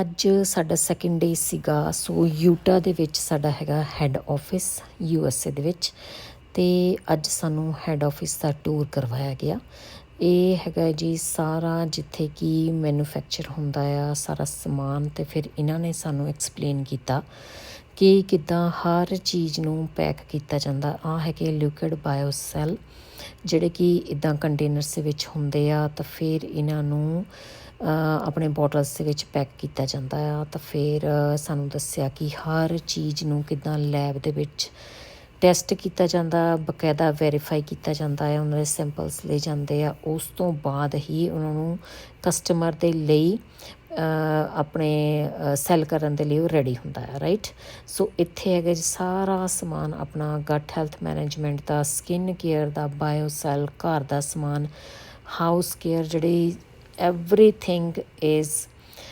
ਅੱਜ ਸਾਡਾ second day ਸੀਗਾ, ਸੋ ਯੂਟਾ ਦੇ ਵਿੱਚ ਸਾਡਾ ਹੈਗਾ head office U S A ਦੇ ਵਿੱਚ। ਤੇ ਅੱਜ ਸਾਨੂੰ ਹੈੱਡ ਆਫਿਸ ਦਾ ਟੂਰ ਕਰਵਾਇਆ ਗਿਆ। ਇਹ ਹੈਗਾ ਜੀ ਸਾਰਾ ਜਿੱਥੇ ਕਿ ਮੈਨੂਫੈਕਚਰ ਹੁੰਦਾ ਆ, ਸਾਰਾ ਸਮਾਨ ਤੇ ਫਿਰ ਇਹਨਾਂ ਨੇ ਸਾਨੂੰ ਐਕਸਪਲੇਨ ਕੀਤਾ ਕਿ ਕਿੱਦਾਂ ਹਰ ਚੀਜ਼ ਨੂੰ ਪੈਕ ਕੀਤਾ ਜਾਂਦਾ। ਆ ਹੈਗੇ ਲਿਕੁਇਡ ਬਾਇਓਸੈੱਲ ਜਿਹੜੇ ਕਿ ਇਦਾਂ ਕੰਟੇਨਰਸ ਦੇ ਵਿੱਚ ਹੁੰਦੇ ਆ, ਤਾਂ ਫਿਰ ਇਹਨਾਂ ਨੂੰ ਆਪਣੇ ਬੋਟਲਸ ਦੇ ਵਿੱਚ ਪੈਕ ਕੀਤਾ ਜਾਂਦਾ ਆ, ਤਾਂ ਫਿਰ ਸਾਨੂੰ ਦੱਸਿਆ ਕਿ ਹਰ ਚੀਜ਼ ਨੂੰ ਕਿੱਦਾਂ ਲੈਬ ਦੇ ਵਿੱਚ ਟੈਸਟ ਕੀਤਾ ਜਾਂਦਾ, ਬਕਾਇਦਾ ਵੈਰੀਫਾਈ ਕੀਤਾ ਜਾਂਦਾ ਹੈ ਉਹਨਾਂ ਦੇ ਸੈਂਪਲਸ ਲਏ ਜਾਂਦੇ ਆ। ਉਸ ਤੋਂ ਬਾਅਦ ਹੀ ਉਹਨਾਂ ਨੂੰ ਕਸਟਮਰ ਦੇ ਲਈ ਆਪਣੇ ਸੈਲ ਕਰਨ ਦੇ ਲਈ ਉਹ ਰੈਡੀ ਹੁੰਦਾ ਹੈ ਰਾਈਟ ਸੋ ਇੱਥੇ ਹੈਗਾ ਜੀ ਸਾਰਾ ਸਮਾਨ ਆਪਣਾ ਗਟ ਹੈਲਥ ਮੈਨੇਜਮੈਂਟ ਦਾ ਸਕਿਨ ਕੇਅਰ ਦਾ ਬਾਇਓ ਸੈਲ ਘਰ ਦਾ ਸਮਾਨ ਹਾਊਸ ਕੇਅਰ ਜਿਹੜੀ everything is